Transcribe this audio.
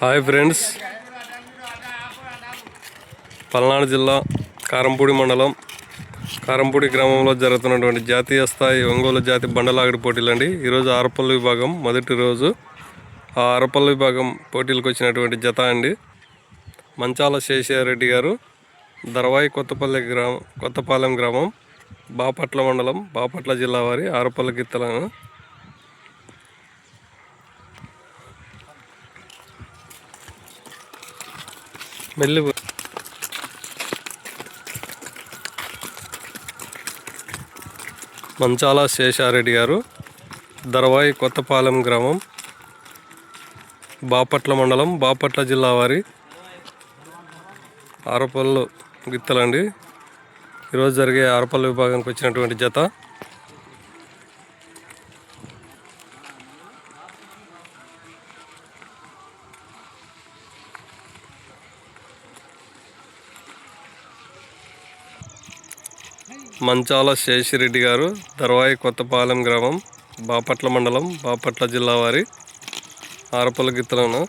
Hi friends. Palnadu జిల్లా కారంపూడి మండలం. కారంపూడి గ్రామంలో జరుగుతున్నటువంటి జాతీయ స్థాయి ఒంగోలు జాతి బండలాగడి పోటీలు అండి ఈరోజు ఆరపల్లి విభాగం మొదటి రోజు. ఆ ఆరపల్లి విభాగం పోటీలకు వచ్చినటువంటి జత అండి. మంచాల శేషారెడ్డి గారు దర్వాయి కొత్తపల్లి గ్రామం కొత్తపాలెం గ్రామం బాపట్ల మండలం బాపట్ల జిల్లా వారి ఆరపల్లి గిత్తలను మెల్లి మంచాల శేషారెడ్డి గారు దర్వాయి కొత్తపాలెం గ్రామం బాపట్ల మండలం బాపట్ల జిల్లా వారి ఆరపల్లు గిత్తలండి. ఈరోజు జరిగే ఆరపల్లి విభాగానికి వచ్చినటువంటి జత మంచాల శేషిరెడ్డి గారు దర్వాయి కొత్తపాలెం గ్రామం బాపట్ల మండలం బాపట్ల జిల్లా వారి ఆరపల్లి గిత్తలను